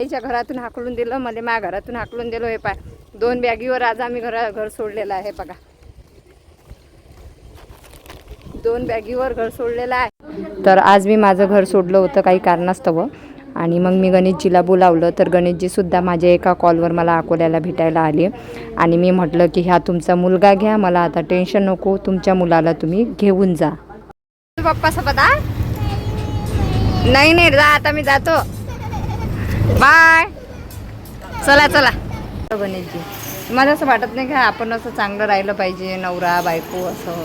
आईच्या घरातून हाकलून दिलं मध्ये माझ्या घरातून हाकलून दिलं हे पाय दोन बॅगीवर आज आम्ही घरा घर सोडलेलं आहे बघा. दोन बॅगीवर घर सोडलेलं आहे. तर आज मी माझं घर सोडलं होतं काही कारणास्तव. आणि मग मी गणेशजीला बोलावलं तर गणेशजीसुद्धा माझ्या एका कॉलवर मला अकोल्याला भेटायला आले. आणि मी म्हटलं की ह्या तुमचा मुलगा घ्या मला आता टेन्शन नको तुमच्या मुलाला तुम्ही घेऊन जा. पप्पा सोबत नाही नाही जा आता मी जातो. बाय. चला चला. गणेशजी मला असं वाटत नाही का आपण असं चांगलं राहिलं पाहिजे नवरा बायको असं.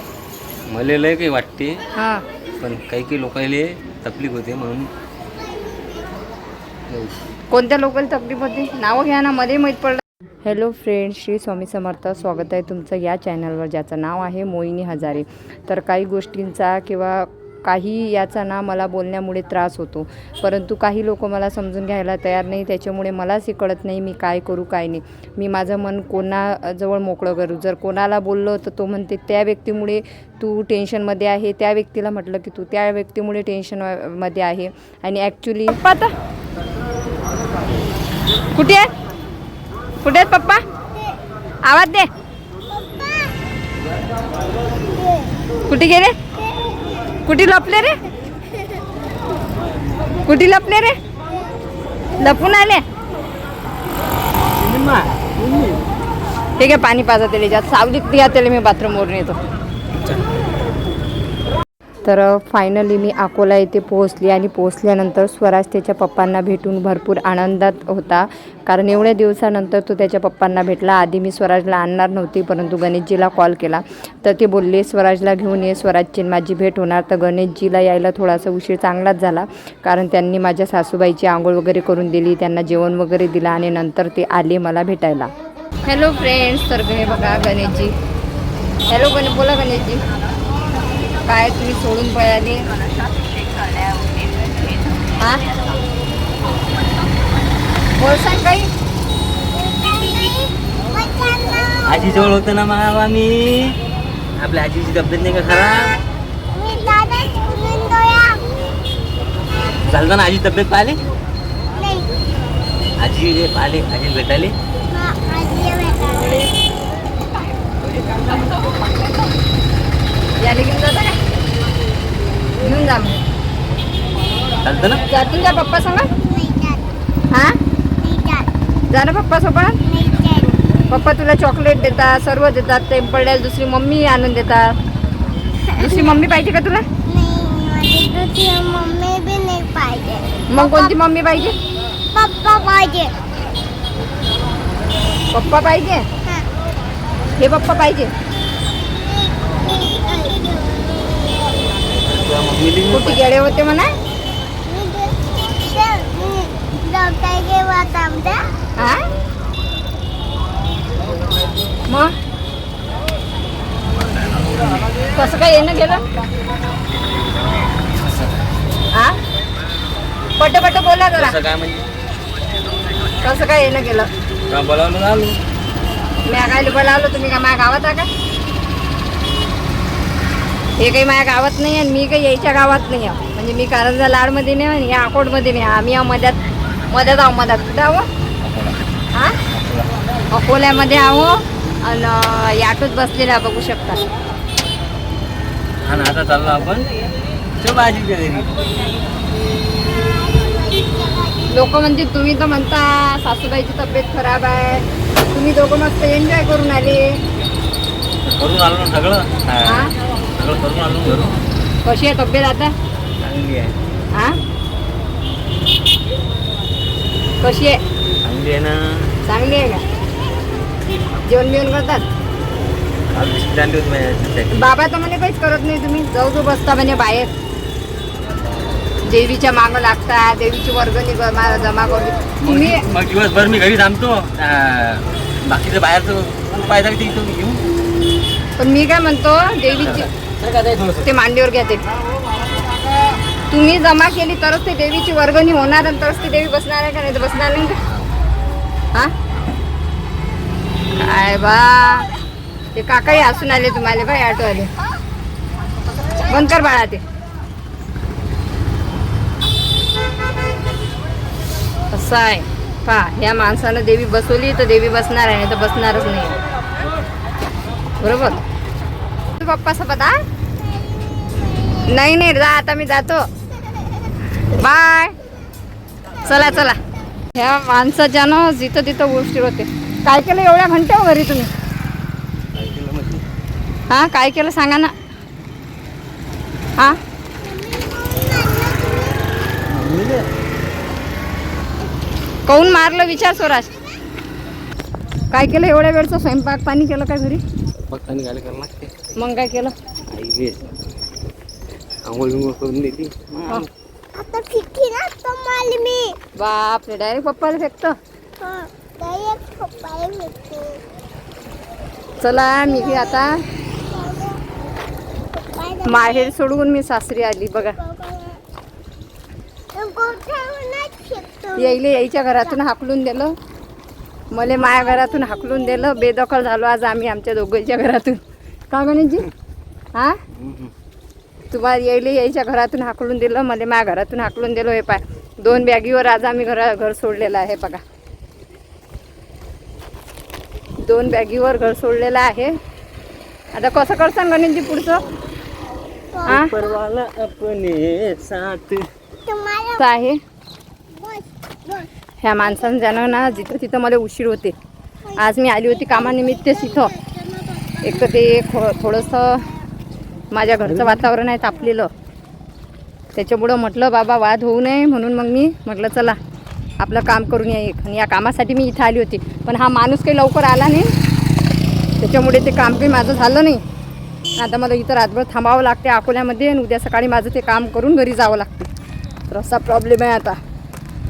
मला लय काही वाटते हां. पण काही काही लोकांना तकलीफ होते म्हणून. कोणत्या लोकल तकलीफ होती? नावं घ्या ना मध्ये माहीत पडलं. हॅलो फ्रेंड श्री स्वामी समर्थ स्वागत आहे तुमचं या चॅनलवर ज्याचं नाव आहे मोहिनी हजारे. तर काही गोष्टींचा किंवा काही याचा ना मला बोलण्यामुळे त्रास होतो. परंतु काही लोक मला समजून घ्यायला तयार नाही त्याच्यामुळे मलाच हे कळत नाही मी काय करू काय नाही. मी माझं मन कोणाजवळ मोकळं करू. जर कोणाला बोललो तर तो म्हणते त्या व्यक्तीमुळे तू टेन्शनमध्ये आहे. त्या व्यक्तीला म्हटलं की तू त्या व्यक्तीमुळे टेन्शनमध्ये आहे. आणि ॲक्च्युली पाहता. कुठे आहे? कुठे आहेत पप्पा? आवाज दे. कुठे गेले? कुठे लपले रे? कुठे लपले रे? लपून आले? ठीक आहे पाणी पाजा त्याला ज्यात सावलीत द्या त्याला मी बाथरूमवरून येतो. तर फायनली मी अकोला येथे पोहोचली आणि पोहोचल्यानंतर स्वराज त्याच्या पप्पांना भेटून भरपूर आनंदात होता. कारण एवढ्या दिवसानंतर तो त्याच्या पप्पांना भेटला. आधी मी स्वराजला आणणार नव्हती परंतु गणेशजीला कॉल केला. तर ते बोलले स्वराजला घेऊन ये. स्वराजची माझी भेट होणार. तर गणेशजीला यायला थोडासा उशीर चांगलाच झाला कारण त्यांनी माझ्या सासूबाईची आंघोळ वगैरे करून दिली त्यांना जेवण वगैरे दिलं आणि नंतर ते आले मला भेटायला. हॅलो फ्रेंड्स तर हे बघा गणेशजी. हॅलो गण बोला गणेशजी. काय तुम्ही सोडून पळाली? हा? बोल सांग काही आजीजवळ होतं ना मग मी. आपल्या आजीची तब्येत नाही का खराब? चालतं ना आजी तब्येत पाहिले? आजी पाहिले आजी भेटाले याला घेऊन जाता का? घेऊन जा मग. चालतं ना? जातील का पप्पा सांगा? हा? जा ना पप्पा सोबत. पप्पा तुला चॉकलेट देतात सर्व देतात ते पडल्याला दुसरी मम्मी आणून देतात. दुसरी मम्मी पाहिजे का तुला? मग कोणती मम्मी पाहिजे? पप्पा पाहिजे. पप्पा पाहिजे? हे पप्पा पाहिजे. कुठे गेले होते म्हणा? मग? कसं काय येणं गेलं? हा पट पट बोला जरा. कसं काय म्हणजे? कसं काय येणं गेलं? बोलावलं आलो? मी काय बोलावलं तुम्ही का माझ्या गावात आहे का हे काही माझ्या गावात नाही आणि मी काही यायच्या गावात नाही आहे. म्हणजे मी कारंजा लाडमध्ये नाही आणि या अकोटमध्ये नाही. आम्ही या मध्यात मध्यात आहो मध्यात. कुठं आहो? हा? अकोल्यामध्ये आहो आणि याटोत बसलेला बघू शकता. आता चाललो आपण लोक म्हणते तुम्ही तर म्हणता सासूबाईची तब्येत खराब आहे. तुम्ही दोघं मस्त एन्जॉय करून आले. करून आलो ना सगळं. सगळं करून आलो घरून. कशी आहे तब्येत आता? चांगली आहे. हा? कशी आहे? चांगली आहे ना? चांगली आहे का? जेवण बिवण करतात? बाबा तर म्हणे काहीच करत नाही तुम्ही. जाऊ जाऊ बसता म्हणे बाहेर. देवीच्या मागं लागता देवीची वर्गणी जमा जमा करून. तुम्ही मग दिवसभर मी घरी थांबतो. बाकीचं बाहेरचं इथं घेऊ पण मी काय म्हणतो देवीची ते मांडीवर घ्या ते. तुम्ही जमा केली तरच ते देवीची वर्गणी होणार आणि तरच ती देवी बसणार आहे का नाही तर बसणार नाही का? हा? काय बा. ते काकाही हसून आले तुम्हाला बाय ऑटो आले बंद कर बाळा ते. असं आहे. पा ह्या माणसानं देवी बसवली तर देवी बसणार आहे नाही तर बसणारच नाही. बरोबर? पप्पा सोबत आ नाही नाही जा आता मी जातो. बाय. चला चला. ह्या माणसाच्या ना जिथं तिथं गोष्टी होते. काय केलं एवढ्या घंट्या घरी तुम्ही? हा काय केलं सांगा ना. हा? काऊन मारलं विचार स्वराज. काय केलं एवढ्या वेळचं? स्वयंपाक पाणी केलं काय घरी? मग काय केलं? आंघोळ बिंघोळ करून देते. हा. आता ना मी. बापरे डायरेक्ट पप्पाला फेकतं. हा डायरेक्ट पप्पाला भेटते चला मी ही आता. माहेर सोडून मी सासरी आली बघा. यायले यायच्या घरातून हाकलून दिलं. मले माया घरातून हाकलून दिलं. बेदखल झालो आज आम्ही आमच्या दोघांच्या घरातून. का गणेशजी? हा? तुम्हाला यायले यायच्या घरातून हाकलून दिलं मला माझ्या घरातून हाकलून दिलं हे पाय दोन बॅगीवर आज आम्ही घरा घर सोडलेलं आहे बघा. दोन बॅगीवर घर सोडलेलं आहे. आता कसं करसान गणेशजी पुढचं? हा परवाला अपने साथ. तुम्हाला असं आहे. बस बस. ह्या माणसानं ज्यानं ना जिथं तिथं मला उशीर होते. आज मी आली होती कामानिमित्तच इथं. एक तर ते थोडंसं माझ्या घरचं वातावरण आहे तापलेलं. त्याच्यामुळं म्हटलं बाबा वाद होऊ नये. म्हणून मग मी म्हटलं चला आपलं काम करून या एक. आणि या कामासाठी मी इथं आली होती. पण हा माणूस काही लवकर आला नाही. त्याच्यामुळे ते काम काही माझं झालं नाही. आता मला इथं रातभर थांबावं लागते अकोल्यामध्ये आणि उद्या सकाळी माझं ते काम करून घरी जावं लागते. तर असा प्रॉब्लेम आहे आता.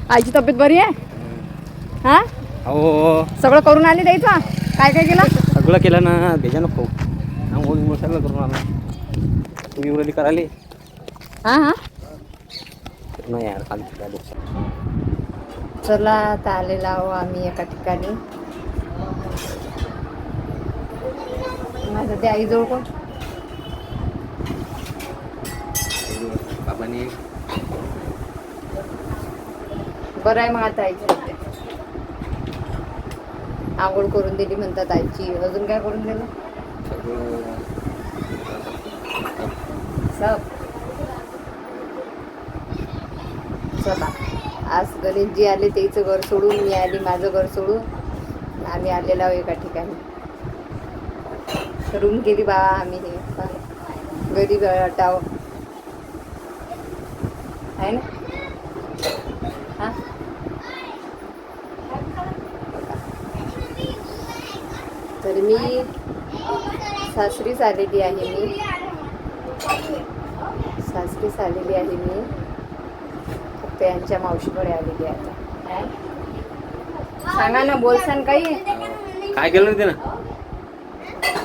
आईची तब्येत बरी आहे? हां? हो. सगळं करून आले द्यायचं काय काय केलं? सगळं केलं ना त्याच्या नको. करून आला. तुम्ही उरली करायली? हां हां. नाही यार चला आता आलेला आहो आम्ही एका ठिकाणी. माझं ते आईजवळ कोण? बाबाने. बरं आहे मग आता आईची आंघोळ करून दिली म्हणतात आईची. अजून काय करून दिलं? सगळं चला आज गणेशजी आले त्याचं घर सोडून मी आली माझं घर सोडून. आम्ही आलेलो आहो एका ठिकाणी. रूम गेली बा आम्ही हे. गरीब हटाव आहे ना? हां? तर मी सासरीच आलेली आहे मी. सासरीच आलेली आहे मी. फक्त यांच्या मावशीकडे आलेली आहे आता. सांगा ना बोलसान काही. काय केलं होते ना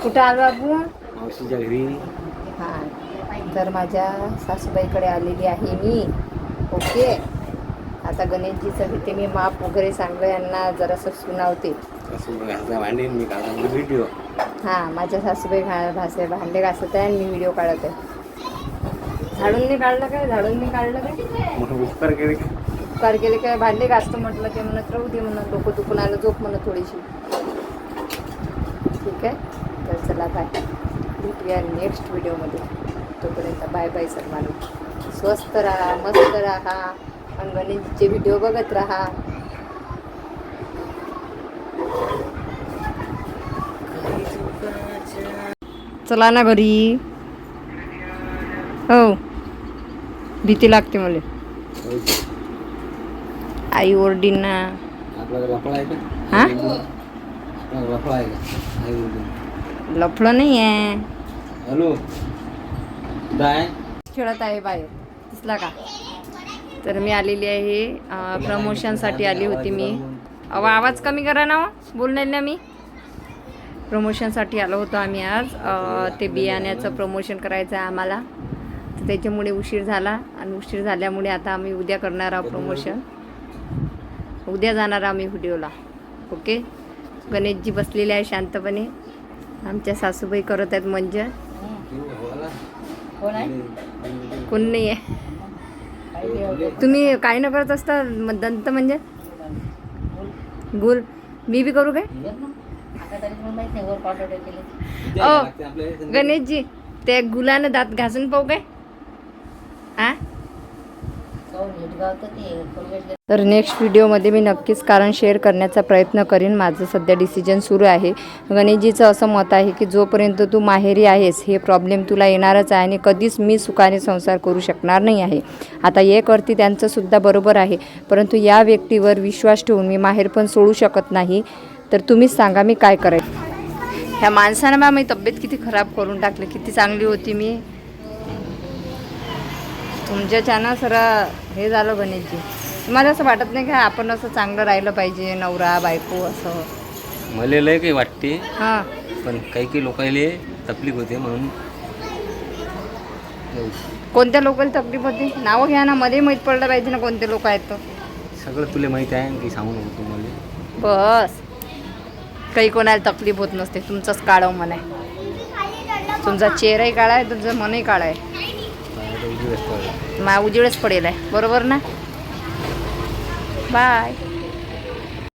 कुठं आलो बाबू? मावशीच्या घरी. हां. तर माझ्या सासूबाईकडे आलेली आहे मी. ओके. आता गणेशजीचं तिथे मी माप वगैरे सांगलं यांना जरासं सुनावते. व्हिडिओ हां माझ्या सासूबाई भासे भांडे घासत आहे आणि मी व्हिडिओ काढत आहे. झाडून नाही काढलं काय? झाडून नाही काढलं काय? उपकार केले का? उपकार केले काय? भांडे घासतो म्हटलं ते म्हणत राहू दे म्हणत डोकं दुखून आलं झोप म्हणत थोडीशी. ठीक आहे? तर चला बाय भेटूया नेक्स्ट व्हिडिओमध्ये तोपर्यंत बाय बाय सर्वांना. स्वस्त राहा मस्त राहा. आणि गणेशचे व्हिडिओ बघत राहा. चला ना घरी हो भीती लागते मला. आई ओरडीन ना. लफडा हा? नाही आहे. हॅलो? खेळत आहे बाहेर. दिसला का? तर मी आलेली आहे प्रमोशनसाठी आली होती मी. अहो आवाज कमी करा ना हो. बोलणार ना मी. प्रमोशनसाठी आलो होतो आम्ही आज. ते बियाण्याचं प्रमोशन करायचं आहे आम्हाला. तर त्याच्यामुळे उशीर झाला. आणि उशीर झाल्यामुळे आता आम्ही उद्या करणार आहोत प्रमोशन उद्या जाणार आम्ही व्हिडिओला. ओके गणेशजी बसलेले आहे शांतपणे. आमच्या सासूबाई करत आहेत म्हणजे कोण नाही आहे. तुम्ही काय न करत असता म- दंत म्हणजे? गुल मी बी करू काय? गणेशजी ते गुलानं दात घासून पाहू काय? आ? तर नेक्स्ट व्हिडिओमध्ये मी नक्कीच कारण शेअर करण्याचा प्रयत्न करीन. माझं सध्या डिसिजन सुरू आहे. गणेशजीचं असं मत आहे की जोपर्यंत तू माहेरी आहेस हे प्रॉब्लेम तुला येणारच आहे आणि कधीच मी सुखाने संसार करू शकणार नाही आहे. आता एक अर्थी त्यांचंसुद्धा बरोबर आहे. परंतु या व्यक्तीवर विश्वास ठेवून मी माहेर पण सोडू शकत नाही. तर तुम्हीच सांगा मी काय करायचं? ह्या माणसानं मी तब्येत किती खराब करून टाकली किती चांगली होती मी. तुमच्याच्यानं सर हे झालं गणेशजी. तुम्हाला असं वाटत नाही का आपण असं चांगलं राहिलं पाहिजे नवरा बायको असं? मला लय काही वाटते. हां. पण काही काही लोकांना तकलीफ होते म्हणून. कोणत्या लोकांना तकलीफ होती? नावं घ्या ना मध्ये माहीत पडलं पाहिजे ना कोणते लोक आहेत तर. सगळं तुला माहीत आहे काही सांगू नको तुम्हाला. बस. काही कोणाला तकलीफ होत नसते तुमचंच काळव मन आहे. तुमचा चेहराही काळा आहे तुमचं मनही काळा आहे. मा उजेडच पडेल आहे. बरोबर ना? बाय